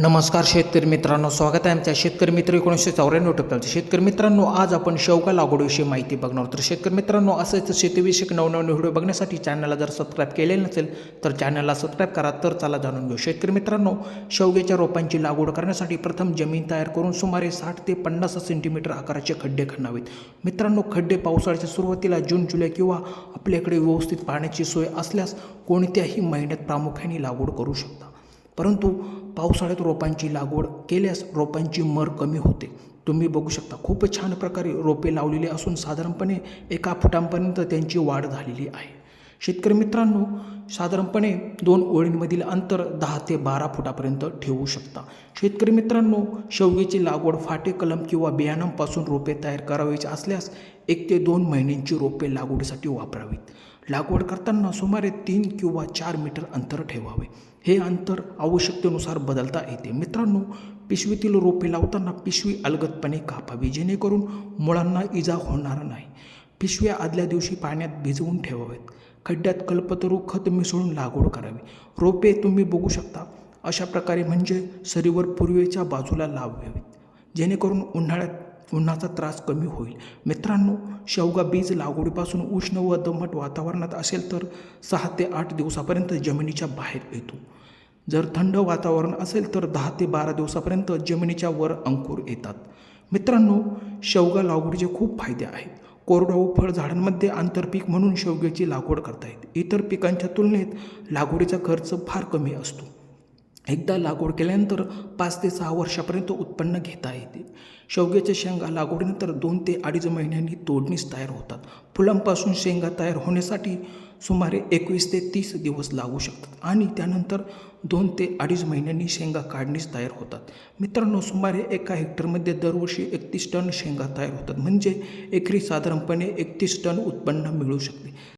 नमस्कार शेतकरी मित्रांनो स्वागत आहे आमच्या शेतकरी मित्र एकोणीसशे चौऱ्याण्णव टप्प्याचं शेतकरी मित्रांनो आज आपण शेवगा लागवडीविषयी माहिती बघणार तर शेतकरी मित्रांनो असंच शेतीविषयक नवनवीन व्हिडिओ बघण्यासाठी चॅनलला जर सबस्क्राईब केले नसेल तर चॅनलला सबस्क्राईब करा. तर चला जाणून घेऊ. शेतकरी मित्रांनो शेवग्याच्या रोपांची लागवड करण्यासाठी प्रथम जमीन तयार करून सुमारे साठ ते पन्नास सेंटीमीटर आकाराचे खड्डे खणावेत. मित्रांनो खड्डे पावसाळ्याच्या सुरुवातीला जून जुलै किंवा आपल्याकडे व्यवस्थित पाण्याची सोय असल्यास कोणत्याही महिन्यात प्रामुख्याने लागवड करू शकता. परंतु पावसाळ्यात रोपांची लागवड केल्यास रोपांची मर कमी होते. तुम्ही बघू शकता खूप छान प्रकारे रोपे लावलेली असून साधारणपणे एका फुटांपर्यंत त्यांची वाढ झालेली आहे. शेतकरी मित्रांनो साधारणपणे दोन ओळींमधील अंतर दहा ते बारा फुटापर्यंत ठेवू शकता. शेतकरी मित्रांनो शेवग्याची लागवड फाटे कलम किंवा बियाणांपासून रोपे तयार करावयाची असल्यास एक ते दोन महिन्यांची रोपे लागवडीसाठी वापरावीत. लागवड करताना सुमारे तीन किंवा चार मीटर अंतर ठेवावे. हे अंतर आवश्यकतेनुसार बदलता येते. मित्रांनो पिशवीतील रोपे लावताना पिशवी अलगदपणे कापावी जेणेकरून मुळांना इजा होणार नाही. पिशव्या आदल्या दिवशी पाण्यात भिजवून ठेवावेत खड्ड्यात कल्पतरू खत मिसळून लागवड करावी. रोपे तुम्ही बघू शकता. अशा प्रकारे म्हणजे सरीवर पूर्वेच्या बाजूला लावावीत जेणेकरून उन्हाळ्यात उन्हाचा त्रास कमी होईल. मित्रांनो शेवगा बीज लागवडीपासून उष्ण व दमट वातावरणात असेल तर सहा ते आठ दिवसापर्यंत जमिनीच्या बाहेर येतो. जर थंड वातावरण असेल तर दहा ते बारा दिवसापर्यंत जमिनीच्या वर अंकुर येतात. मित्रांनो शेवगा लागवडीचे खूप फायदे आहेत. कोरडवाहू फळ झाडांमध्ये आंतरपीक म्हणून शेवग्याची लागवड करता येते. इतर पिकांच्या तुलनेत लागवडीचा खर्च फार कमी असतो. एकदा लागवड केल्यानंतर पाच ते सहा वर्षापर्यंत उत्पन्न घेता येते. शेवग्याच्या शेंगा लागवडीनंतर दोन ते अडीच महिन्यांनी तोडणीस तयार होतात. फुलांपासून शेंगा तयार होण्यासाठी सुमारे एकवीस ते तीस दिवस लागू शकतात आणि त्यानंतर दोन ते अडीच महिन्यांनी शेंगा काढणीस तयार होतात. मित्रांनो सुमारे एका हेक्टरमध्ये दरवर्षी एकतीस टन शेंगा तयार होतात. म्हणजे एकरी साधारणपणे एकतीस टन उत्पन्न मिळू शकते.